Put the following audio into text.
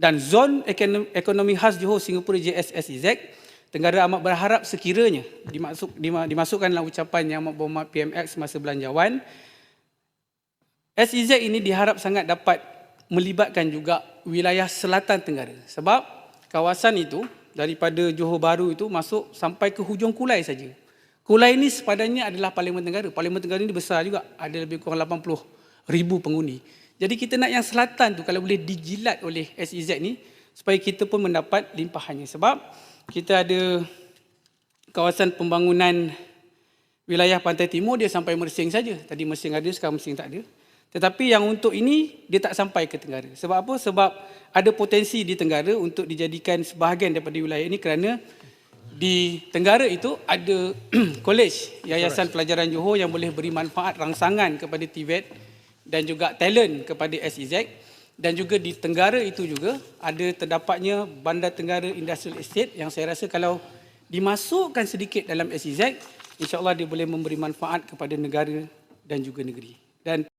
dan zon ekonomi, khas Johor Singapura JSSEZ Tenggara amat berharap sekiranya dimasuk, dima- dimasukkan dalam ucapan Yang Amat Berhormat PMX semasa belanjawan SEZ ini diharap sangat dapat melibatkan juga wilayah selatan Tenggara. Sebab kawasan itu daripada Johor Bahru itu masuk sampai ke hujung Kulai saja. Kulai ini sepadannya adalah Parlimen Tenggara. Parlimen Tenggara ini besar juga, ada lebih kurang 80 ribu penghuni. Jadi kita nak yang selatan tu kalau boleh dijilat oleh SEZ ni supaya kita pun mendapat limpahannya. Sebab kita ada kawasan pembangunan wilayah pantai timur dia sampai Mersing saja. Tadi Mersing ada, sekarang Mersing tak ada. Tetapi yang untuk ini dia tak sampai ke Tenggara. Sebab apa? Sebab ada potensi di Tenggara untuk dijadikan sebahagian daripada wilayah ini kerana di Tenggara itu ada kolej Yayasan Pelajaran Johor yang boleh beri manfaat rangsangan kepada TVET dan juga talent kepada SEZ dan juga di Tenggara itu juga ada terdapatnya Bandar Tenggara Industrial Estate yang saya rasa kalau dimasukkan sedikit dalam SEZ insya-Allah dia boleh memberi manfaat kepada negara dan juga negeri. Dan